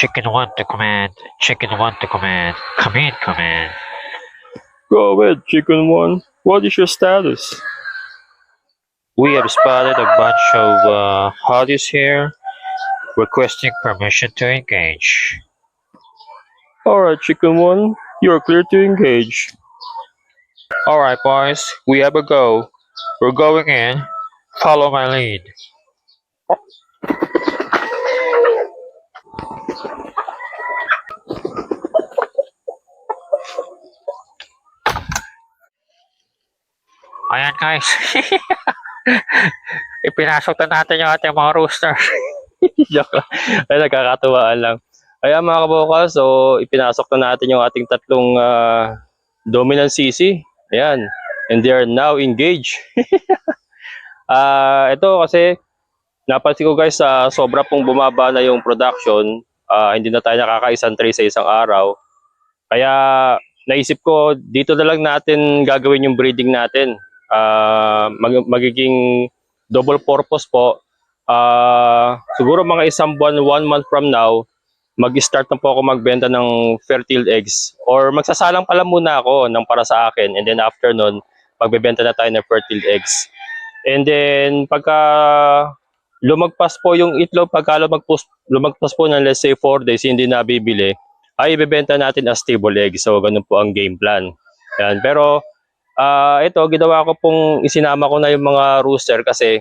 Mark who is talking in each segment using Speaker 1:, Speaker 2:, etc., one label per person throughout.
Speaker 1: Chicken one to command. Chicken one to command. Come in, command.
Speaker 2: Go ahead, Chicken One. What is your status?
Speaker 1: We have spotted a bunch of uh, hotties here requesting permission to engage.
Speaker 2: Alright, Chicken One. You're clear to engage.
Speaker 1: Alright, boys, we have a go. We're going in. Follow my lead. Ayan guys. Ipinasok na natin yung ating mga rooster.
Speaker 2: Joke lang. Ay, nagkakatuwaan lang. Kaya mga kabokal, so ipinasok na natin yung ating tatlong ah, dominant CC. Ayan. And they are now engaged. Ah, ito kasi napansin ko guys sa sobra pong bumaba na yung production, ah, hindi na tayo nakakaisang tray sa isang araw. Kaya naisip ko dito na lang natin gagawin yung breeding natin. Ah, mag- magiging double purpose po Ah, siguro mga isang buwan, one month from now, mag-start na po ako magbenta ng fertile eggs. Or magsasalang pala muna ako ng para sa akin. And then after nun, magbebenta na tayo ng fertile eggs. And then, pagka lumagpas po yung itlog, pagka lumagpas, lumagpas po ng let's say 4 days, hindi na bibili, ay ibebenta natin as stable eggs. So, ganun po ang game plan. Yan. Pero, ah ito, ginawa ko pong isinama ko na yung mga rooster kasi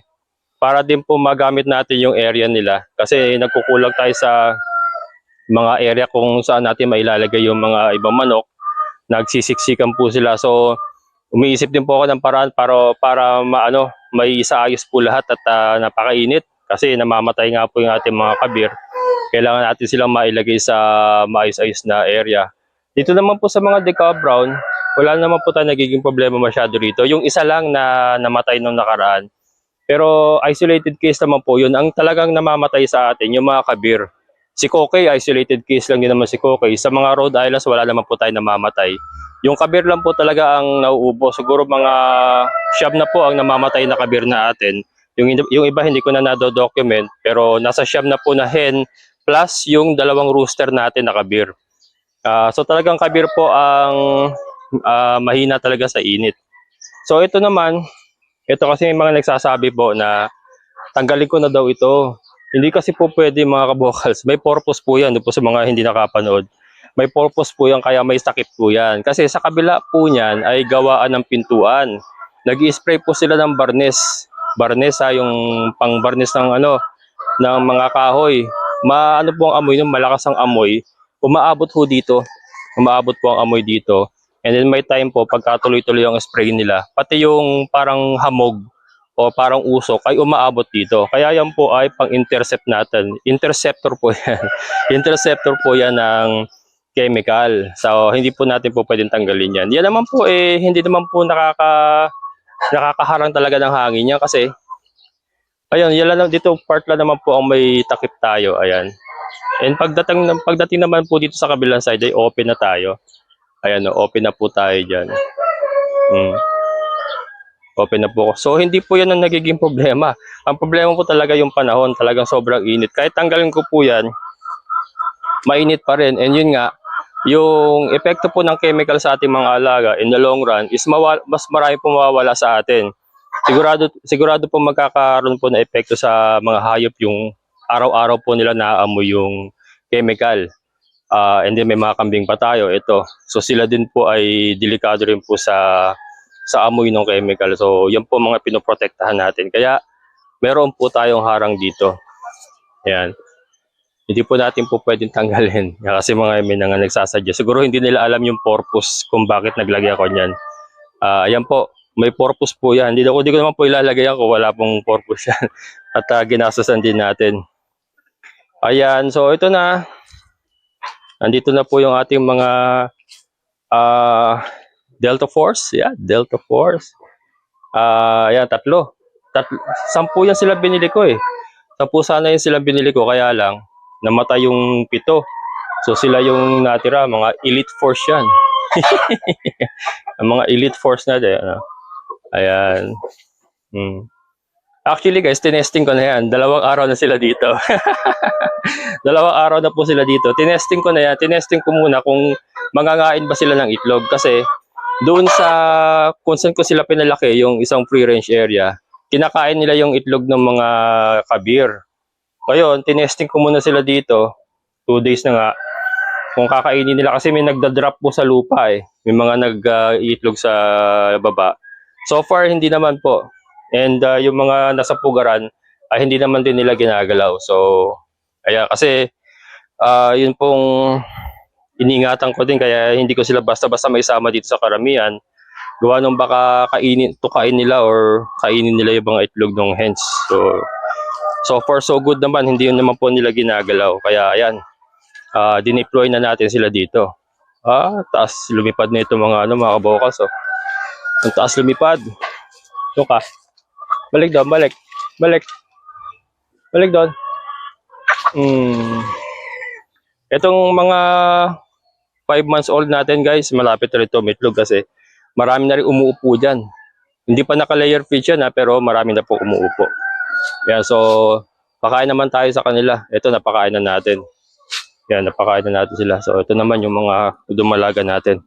Speaker 2: para din po magamit natin yung area nila. Kasi nagkukulang tayo sa mga area kung saan natin mailalagay yung mga ibang manok. Nagsisiksikan po sila. So umiisip din po ako ng paraan para para maano may isaayos po lahat at ah, napakainit. Kasi namamatay nga po yung ating mga kabir. Kailangan natin silang mailagay sa maayos-ayos na area. Dito naman po sa mga decal brown wala naman po tayo nagiging problema masyado rito yung isa lang na namatay nung nakaraan pero isolated case naman po yun. Ang talagang namamatay sa atin, yung mga kabir. Si Kokey, isolated case lang din naman si Kokey. Sa mga Rhode Islands, wala naman po tayo namamatay. Yung kabir lang po talaga ang nauubo. Siguro mga siyam na po ang namamatay na kabir na atin. Yung, yung iba hindi ko na nado-document. Pero nasa siyam na po na hen plus yung dalawang rooster natin na kabir. Ah, so talagang kabir po ang ah, mahina talaga sa init. So ito naman, ito kasi may mga nagsasabi po na tanggalin ko na daw ito. Hindi kasi po pwede mga kabokals. May purpose po yan po sa mga hindi nakapanood. May purpose po yan kaya may sakit po yan. Kasi sa kabila po niyan ay gawaan ng pintuan. nag spray po sila ng barnes. Barnes ha, yung pang barnes ng ano, ng mga kahoy. Maano po ang amoy nun, malakas ang amoy. Umaabot ho dito. Umaabot po ang amoy dito. And then may time po, pagka tuloy-tuloy ang spray nila, pati yung parang hamog o parang usok ay umaabot dito. Kaya yan po ay pang-intercept natin. Interceptor po yan. Interceptor po yan ng chemical. So, hindi po natin po pwedeng tanggalin yan. Yan naman po eh, hindi naman po nakaka, nakakaharang talaga ng hangin niya kasi ayun, yan lang dito part lang naman po ang may takip tayo. Ayan. And pagdating, pagdating naman po dito sa kabilang side ay open na tayo. Ayan, o, open na po tayo dyan. Mm. Open na po. So, hindi po yan ang nagiging problema. Ang problema po talaga yung panahon. Talagang sobrang init. Kahit tanggalin ko po yan, mainit pa rin. And yun nga, yung epekto po ng chemical sa ating mga alaga in the long run is mawa- mas marami po mawawala sa atin. Sigurado, sigurado po magkakaroon po na epekto sa mga hayop yung araw-araw po nila naaamoy yung chemical. Ah, and then may mga kambing pa tayo, ito. So sila din po ay delikado rin po sa sa amoy ng chemical. So yan po mga pinoprotektahan natin. Kaya meron po tayong harang dito. Yan. Hindi po natin po pwedeng tanggalin. Kasi mga may nang nagsasadya. Siguro hindi nila alam yung purpose kung bakit naglagay ako niyan. Ah, ayan po. May purpose po yan. Hindi, ko- hindi ko naman po ilalagay kung wala pong purpose yan. At uh, ginasasan din natin. Ayan. So ito na. Nandito na po yung ating mga ah Delta Force. Yeah, Delta Force. Ah, ayan, tatlo. Tatlo. Sampu yan sila binili ko eh. Sampu sana yun sila binili ko, kaya lang, namatay yung pito. So sila yung natira, mga elite force yan. Ang mga elite force natin. Ano? Ayan. Hmm. Actually guys, tinesting ko na yan. Dalawang araw na sila dito. Dalawang araw na po sila dito. Tinesting ko na yan. Tinesting ko muna kung mangangain ba sila ng itlog. Kasi doon sa kung ko sila pinalaki, yung isang free range area, kinakain nila yung itlog ng mga kabir. Ngayon, tinesting ko muna sila dito. Two days na nga. Kung kakainin nila kasi may nagda-drop po sa lupa eh. May mga nag-iitlog sa baba. So far, hindi naman po. And uh, yung mga nasa pugaran, ay hindi naman din nila ginagalaw. So, kaya kasi, ah yun pong iningatan ko din, kaya hindi ko sila basta-basta may sama dito sa karamihan. Gawa nung baka kainin, tukain nila or kainin nila yung mga itlog ng hens. So, so far so good naman, hindi yun naman po nila ginagalaw. Kaya ayan, ah dineploy na natin sila dito. Ah, taas lumipad na itong mga ano, mga kabokas. Oh. Ang taas lumipad. Ito. Balik doon, balik. Balik. Balik doon. Hmm. Itong mga 5 months old natin guys, malapit na ito mitlog kasi marami na rin umuupo dyan. Hindi pa naka-layer feed yan ha, pero marami na po umuupo. Yan, so pakain naman tayo sa kanila. Ito, napakain na natin. Yan, napakain na natin sila. So ito naman yung mga dumalaga natin.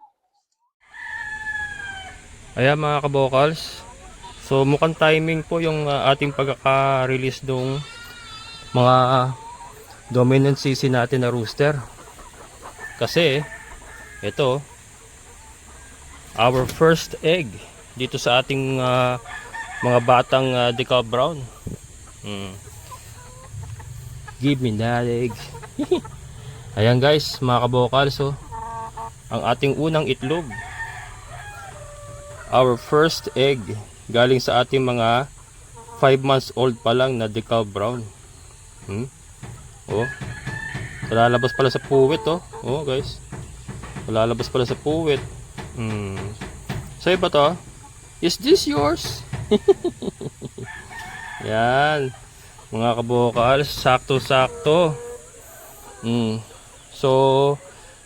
Speaker 2: Ayan mga kabokals. So mukhang timing po yung uh, ating pagkaka-release ng mga dominant CC natin na rooster. Kasi ito our first egg dito sa ating uh, mga batang uh, decal brown. Hmm. Give me that egg. Ayan guys, mga kabokals so ang ating unang itlog our first egg galing sa ating mga 5 months old pa lang na decal brown. Hmm? Oh. Lalabas pala sa puwit oh. Oh guys. Lalabas pala sa puwit. Hmm. Sa'yo ba to? Is this yours? Yan. Mga kabokal, sakto-sakto. Hmm. So,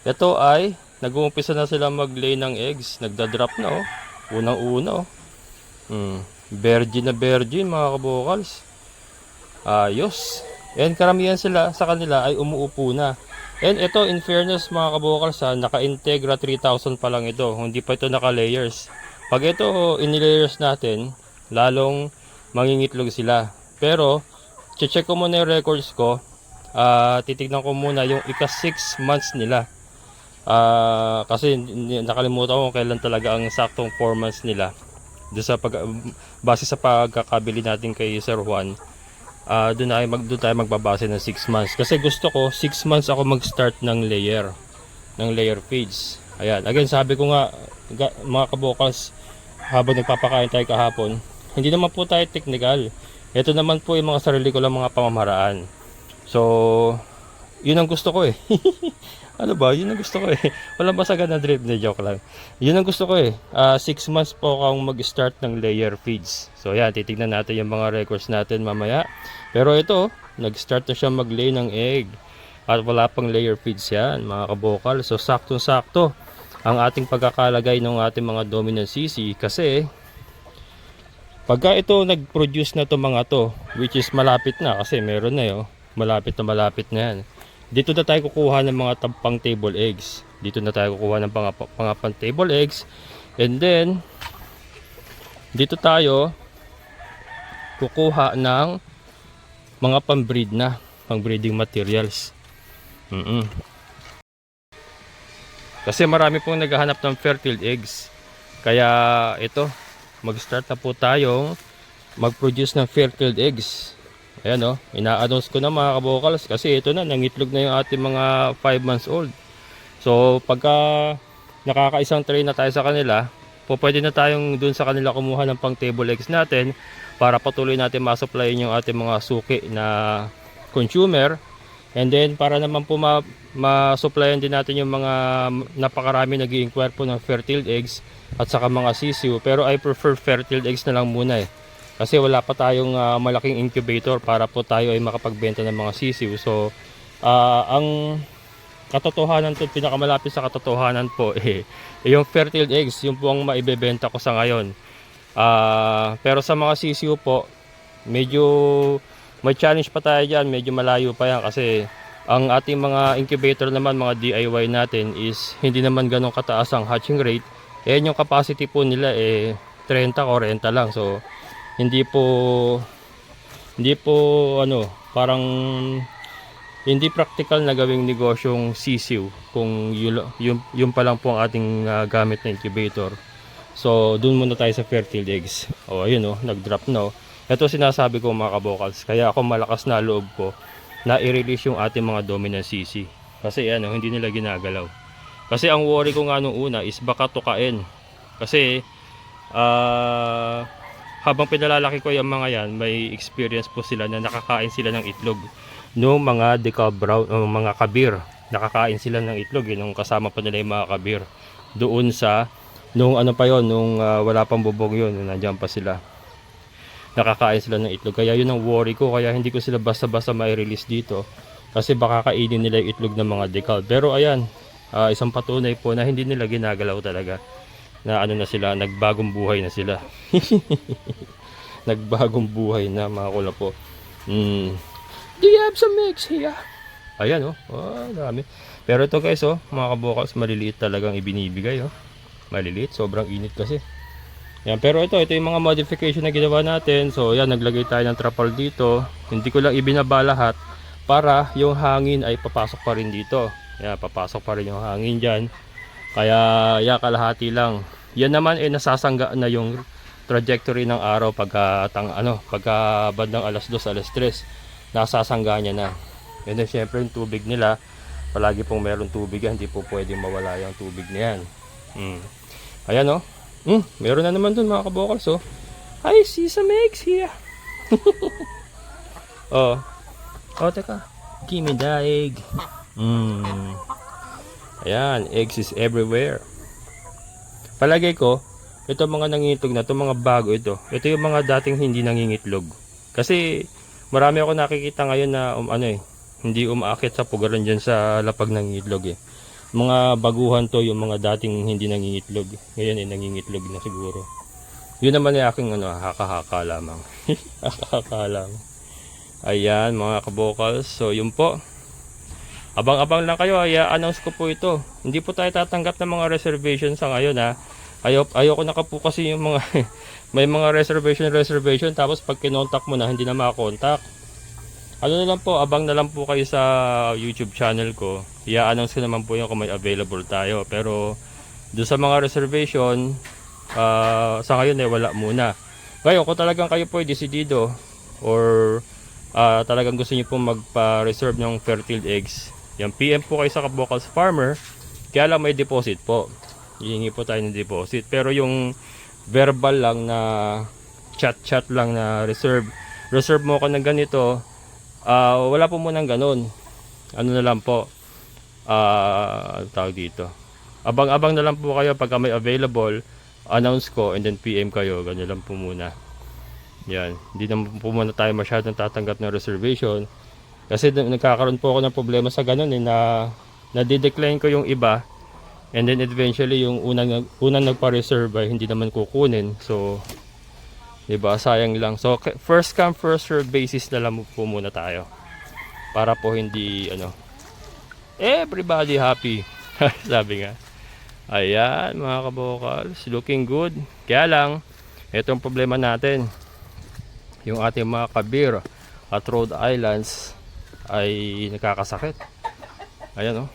Speaker 2: ito ay nag-uumpisa na sila mag-lay ng eggs. Nagda-drop na oh. Unang-una oh. Hmm. Virgin na virgin mga kabokals. Ayos. And karamihan sila sa kanila ay umuupo na. And ito in fairness mga kabokals ha, naka-integra 3000 pa lang ito. Hindi pa ito naka-layers. Pag ito in-layers natin, lalong mangingitlog sila. Pero, check ko muna yung records ko. Ah, titignan ko muna yung ika 6 months nila. Ah, kasi nakalimutan ko kailan talaga ang saktong 4 months nila. Doon sa pag base sa pagkakabili natin kay Sir Juan, ah doon tayo mag doon tayo magbabase ng 6 months. Kasi gusto ko 6 months ako mag-start ng layer ng layer feeds. Ayan, again sabi ko nga ga- mga kabokals habang nagpapakain tayo kahapon, hindi naman po tayo technical. Ito naman po yung mga sarili ko lang mga pamamaraan. So, yun ang gusto ko eh. ano ba? Yun ang gusto ko eh. Walang basagan na drip, na joke lang. Yun ang gusto ko eh. 6 months po akong mag-start ng layer feeds. So yan, titignan natin yung mga records natin mamaya. Pero ito, nag-start na siya mag-lay ng egg. At wala pang layer feeds yan, mga kabokal. So saktong-sakto ang ating pagkakalagay ng ating mga dominant CC kasi pagka ito nag-produce na to mga to, which is malapit na kasi meron na yun, malapit na malapit na yan. Dito na tayo kukuha ng mga tab- pang table eggs. Dito na tayo kukuha ng pang table eggs. And then, dito tayo kukuha ng mga pang-breed na, pang-breeding materials. Mm Kasi marami pong naghahanap ng fertile eggs. Kaya ito, mag-start na po tayong mag-produce ng fertile eggs. Ayan o, ina-announce ko na mga kabokals kasi ito na, nangitlog na yung ating mga 5 months old. So, pagka nakakaisang tray na tayo sa kanila, po pwede na tayong dun sa kanila kumuha ng pang table eggs natin para patuloy natin masupplyin yung ating mga suki na consumer. And then, para naman po ma ma-supplyan din natin yung mga napakarami nag inquire po ng fertile eggs at saka mga sisiu. Pero I prefer fertile eggs na lang muna eh. Kasi wala pa tayong ah, malaking incubator para po tayo ay makapagbenta ng mga sisiu. So, ah, ang katotohanan to, pinakamalapit sa katotohanan po eh, yung fertile eggs, yung po ang maibebenta ko sa ngayon. Ah, pero sa mga sisiu po, medyo may challenge pa tayo dyan, medyo malayo pa yan kasi ang ating mga incubator naman, mga DIY natin is hindi naman ganun kataas ang hatching rate. Eh yung capacity po nila eh 30 40 lang. So hindi po hindi po ano, parang hindi practical na gawing negosyong sisiw kung yun, yun, pa lang po ang ating ah, gamit na incubator. So, dun muna tayo sa fertile eggs. O, ayun o, nag-drop na o. Ito sinasabi ko mga kabokals. Kaya ako malakas na loob ko na i-release yung ating mga dominant CC. Kasi ano, hindi nila ginagalaw. Kasi ang worry ko nga nung una is baka tukain. Kasi, ah, habang pinalalaki ko yung mga yan, may experience po sila na nakakain sila ng itlog. No mga decal brown o mga kabir nakakain sila ng itlog eh, nung kasama pa nila yung mga kabir. Doon sa nung ano pa yon nung ah, wala pang bubong yon nung nandiyan pa sila. Nakakain sila ng itlog. Kaya yun ang worry ko kaya hindi ko sila basta-basta mai-release dito. Kasi baka kainin nila yung itlog ng mga decal pero ayan ah, isang patunay po na hindi nila ginagalaw talaga na ano na sila nagbagong buhay na sila nagbagong buhay na mga kula po mm. Do you have some eggs here? Ayan oh. Oh, dami. Pero ito guys oh, mga kabokals, maliliit talagang ibinibigay oh. Maliliit, sobrang init kasi. Yan, pero ito, ito yung mga modification na ginawa natin. So, yan, naglagay tayo ng trapal dito. Hindi ko lang ibinaba lahat para yung hangin ay papasok pa rin dito. Yan, papasok pa rin yung hangin dyan. Kaya, ya, kalahati lang. Yan naman, eh, nasasangga na yung trajectory ng araw pagka, tang, ano, pagka bandang alas 2, alas 3 nasasangga niya na. And then syempre yung tubig nila, palagi pong meron tubig yan, hindi po pwedeng mawala yung tubig na yan. Mm. Ayan oh. Mm, meron na naman dun mga kabokals oh. I see some eggs here. oh. Oh, teka. Give me the egg. Mm. Ayan, eggs is everywhere. Palagay ko, ito mga nangingitlog na, ito mga bago ito. Ito yung mga dating hindi nangingitlog. Kasi marami ako nakikita ngayon na um, ano eh, hindi umaakit sa pugaran dyan sa lapag ng itlog eh. Mga baguhan to yung mga dating hindi nangingitlog. Ngayon eh nangingitlog na siguro. Yun naman ay aking ano, haka-haka lamang. haka-haka lang. Ayan mga kabokals. So yun po. Abang-abang lang kayo. Ay, announce ko po ito. Hindi po tayo tatanggap ng mga reservation sa ngayon ha. Ayaw, ayoko na po kasi yung mga may mga reservation reservation tapos pag kinontak mo na hindi na makakontak ano na lang po abang na lang po kayo sa youtube channel ko i-announce ko naman po yun kung may available tayo pero doon sa mga reservation ah, sa ngayon eh wala muna ngayon kung talagang kayo po ay desidido or ah, talagang gusto niyo po magpa-reserve ng fertile eggs yan PM po kayo sa Kabokals Farmer kaya lang may deposit po hihingi po tayo ng deposit pero yung verbal lang na chat-chat lang na reserve. Reserve mo ako ng ganito. ah wala po munang ganun. Ano na lang po. Ano tawag dito. Abang-abang na lang po kayo pagka may available. Announce ko and then PM kayo. Ganyan lang po muna. Yan. Hindi naman po muna tayo masyadong tatanggap ng reservation. Kasi nagkakaroon po ako ng problema sa ganun eh na na-decline ko yung iba And then eventually yung unang unang nagpa-reserve ay hindi naman kukunin. So 'di ba? Sayang lang. So first come first serve basis na lang po muna tayo. Para po hindi ano everybody happy. Sabi nga. Ayan mga kabokals, looking good. Kaya lang itong problema natin yung ating mga kabir at Rhode Islands ay nakakasakit. Ayan oh.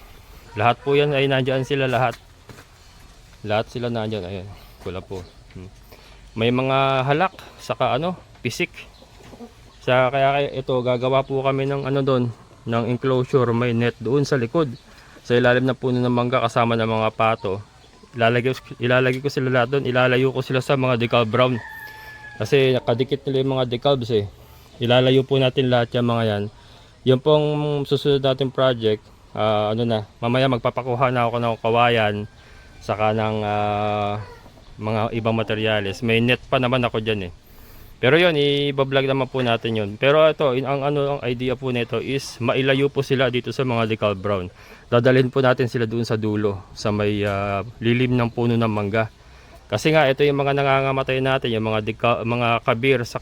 Speaker 2: Lahat po yan ay nandyan sila lahat. Lahat sila nandyan. Ayan. Kula po. Hmm. May mga halak. Saka ano. Pisik. Sa, kaya ito gagawa po kami ng ano doon. Ng enclosure. May net doon sa likod. Sa ilalim na puno ng mangga kasama ng mga pato. Ilalagay, ilalagay ko sila lahat doon. Ilalayo ko sila sa mga decal brown. Kasi nakadikit nila yung mga decalbs eh. Ilalayo po natin lahat yung mga yan. Yung pong susunod natin project ah, ano na, mamaya magpapakuha na ako ng kawayan saka ng ah, mga ibang materyales. May net pa naman ako dyan eh. Pero yun, i-vlog naman po natin yun. Pero ito, ang ano ang idea po nito is mailayo po sila dito sa mga decal brown. Dadalhin po natin sila doon sa dulo sa may ah, lilim ng puno ng mangga. Kasi nga ito yung mga nangangamatay natin, yung mga dika, mga kabir sa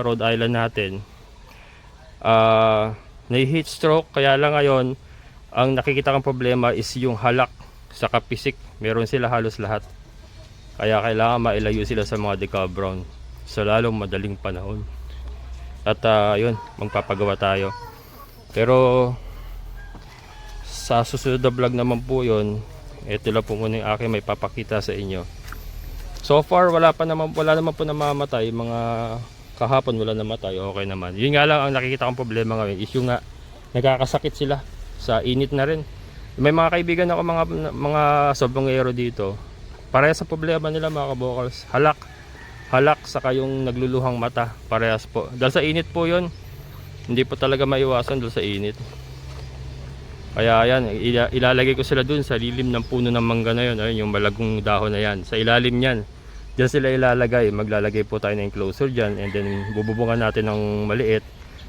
Speaker 2: Rhode Island natin. Ah, heat stroke kaya lang ngayon ang nakikita kong problema is yung halak sa kapisik. Meron sila halos lahat. Kaya kailangan mailayo sila sa mga decal brown sa lalong madaling panahon. At ah, yun, magpapagawa tayo. Pero sa susunod na vlog naman po yun, ito lang po muna yung aking may papakita sa inyo. So far, wala pa naman, wala naman po namamatay. Mga kahapon wala namatay, okay naman. Yun nga lang ang nakikita kong problema ngayon is yung nga, nagkakasakit sila sa init na rin. May mga kaibigan ako mga mga sobrangero dito. Parehas sa problema nila mga kabokals. Halak. Halak saka yung nagluluhang mata. Parehas po. Dahil sa init po yun. Hindi po talaga maiwasan dahil sa init. Kaya yan, ila- ilalagay ko sila dun sa lilim ng puno ng mangga na yun. Ayun, yung malagong dahon na yan. Sa ilalim yan. Diyan sila ilalagay. Maglalagay po tayo ng enclosure dyan. And then bububungan natin ng maliit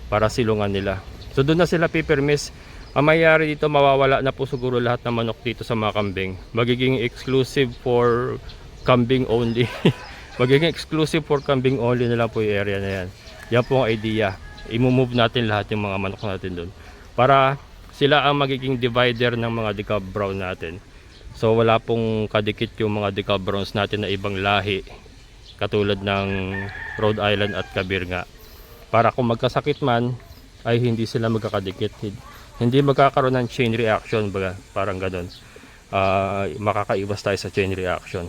Speaker 2: para silungan nila. So doon na sila pipirmis. Ang mayayari dito, mawawala na po siguro lahat ng manok dito sa mga kambing. Magiging exclusive for kambing only. Magiging exclusive for kambing only na lang po yung area na yan. Yan po ang idea. I-move natin lahat yung mga manok natin doon. Para sila ang magiging divider ng mga decal brown natin. So wala pong kadikit yung mga decal browns natin na ibang lahi. Katulad ng Rhode Island at Kabir nga. Para kung magkasakit man, ay hindi sila magkakadikit. Hindi magkakaroon ng chain reaction, baga, parang ganun. Ah, makakaiwas tayo sa chain reaction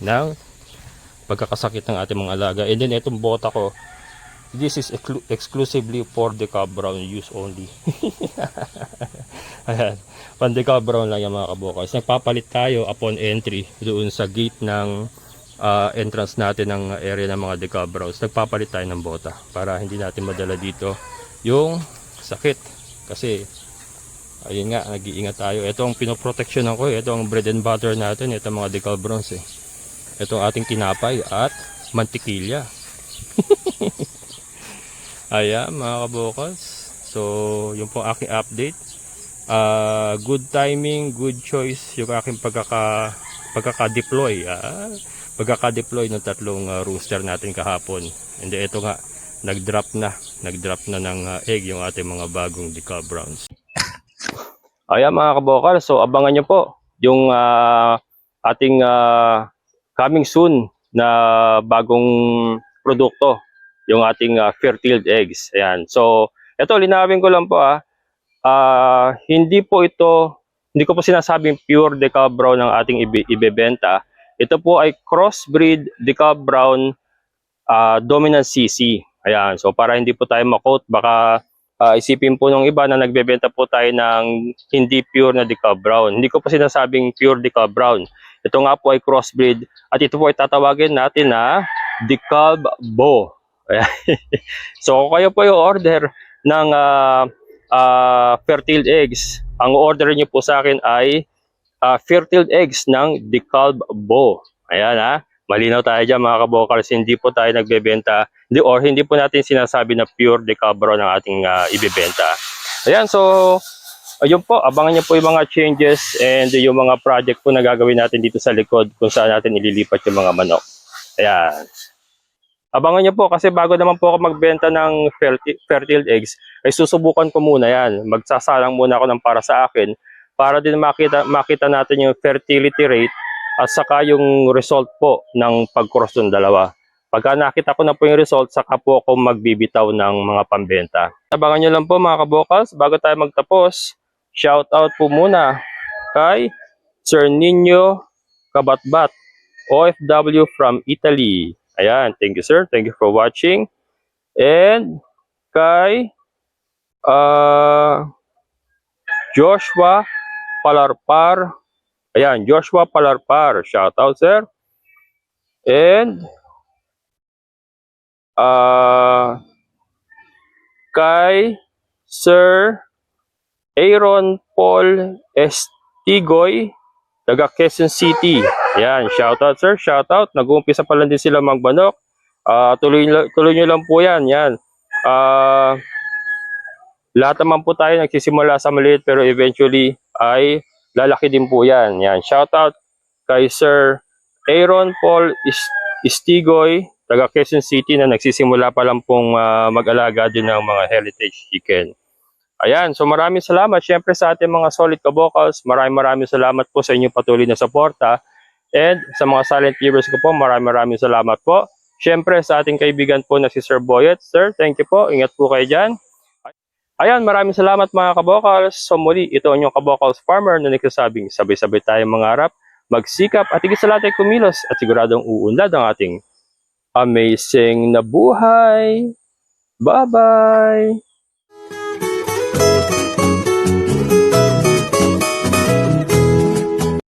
Speaker 2: ng pagkakasakit ng ating mga alaga. And then itong bota ko, this is exclu- exclusively for the cow brown use only. Ayan. Pandika brown lang yung mga kabukals. Nagpapalit tayo upon entry doon sa gate ng ah, entrance natin ng area ng mga decal browns. Nagpapalit tayo ng bota para hindi natin madala dito yung sakit. Kasi ayun nga, nag-iingat tayo. Ito ang pinoproteksyonan ko. eh. Ito ang bread and butter natin. Ito mga decal browns eh. Ito ating tinapay at mantikilya. Ayan mga kabukals. So, yun po aking update. Ah, good timing, good choice yung aking pagkaka pagkaka-deploy. Ah, pagkaka-deploy ng tatlong ah, rooster natin kahapon. Then ito nga, nag-drop na. Nag-drop na ng ah, egg yung ating mga bagong decal browns. Ayan mga kabokal, so abangan nyo po yung ah, ating ah, coming soon na bagong produkto, yung ating ah, fertiled eggs. Ayan. So, ito linawin ko lang po ah, Ah, hindi po ito, hindi ko po sinasabing pure decal brown ang ating ibe- ibebenta. Ito po ay crossbreed decal brown ah, dominant CC. Ayan, so para hindi po tayo makot, baka ah, isipin po ng iba na nagbebenta po tayo ng hindi pure na decal brown. Hindi ko po sinasabing pure decal brown. Ito nga po ay crossbreed at ito po ay tatawagin natin na decal bo. So kayo po yung order ng ah, ah, fertile eggs. Ang order niyo po sa akin ay ah, fertile eggs ng DeKalb Bo. Ayan ha. Malinaw tayo dyan mga kabokals. Hindi po tayo nagbebenta hindi, or hindi po natin sinasabi na pure DeKalb Bro ng ating ah, ibebenta. Ayan so ayun po, abangan niyo po yung mga changes and yung mga project po na gagawin natin dito sa likod kung saan natin ililipat yung mga manok. Ayan. Abangan niyo po kasi bago naman po ako magbenta ng ferti- fertile eggs, ay susubukan ko muna yan. Magsasalang muna ako ng para sa akin para din makita, makita natin yung fertility rate at saka yung result po ng pag-cross ng dalawa. Pagka nakita ko na po yung result, saka po ako magbibitaw ng mga pambenta. Abangan nyo lang po mga kabokals, bago tayo magtapos, shout out po muna kay Sir Nino Kabatbat, OFW from Italy. Ayan, thank you sir. Thank you for watching. And kay uh, Joshua Palarpar. Ayan, Joshua Palarpar. Shout out sir. And uh, kay Sir Aaron Paul Estigoy taga Quezon City. Yan, shout out sir, shout out. Nag-uumpisa pa lang din sila magbanok. Ah, tuloy nyo- tuloy niyo lang po 'yan. Yan. Ah, lahat naman po tayo nagsisimula sa maliit pero eventually ay lalaki din po 'yan. Yan, shout out kay Sir Aaron Paul Is- Istigoy, taga Quezon City na nagsisimula pa lang pong ah, mag-alaga din ng mga heritage chicken. Ayan, so maraming salamat syempre sa ating mga solid kabokals. Maraming maraming salamat po sa inyong patuloy na suporta. And sa mga silent viewers ko po, maraming maraming salamat po. Syempre sa ating kaibigan po na si Sir Boyet. Sir, thank you po. Ingat po kayo dyan. Ayan, maraming salamat mga kabokals. So muli, ito ang inyong kabokals farmer na nagsasabing sabay-sabay tayong mangarap, magsikap at higit sa lahat ay kumilos at siguradong uunlad ang ating amazing na buhay. Bye-bye!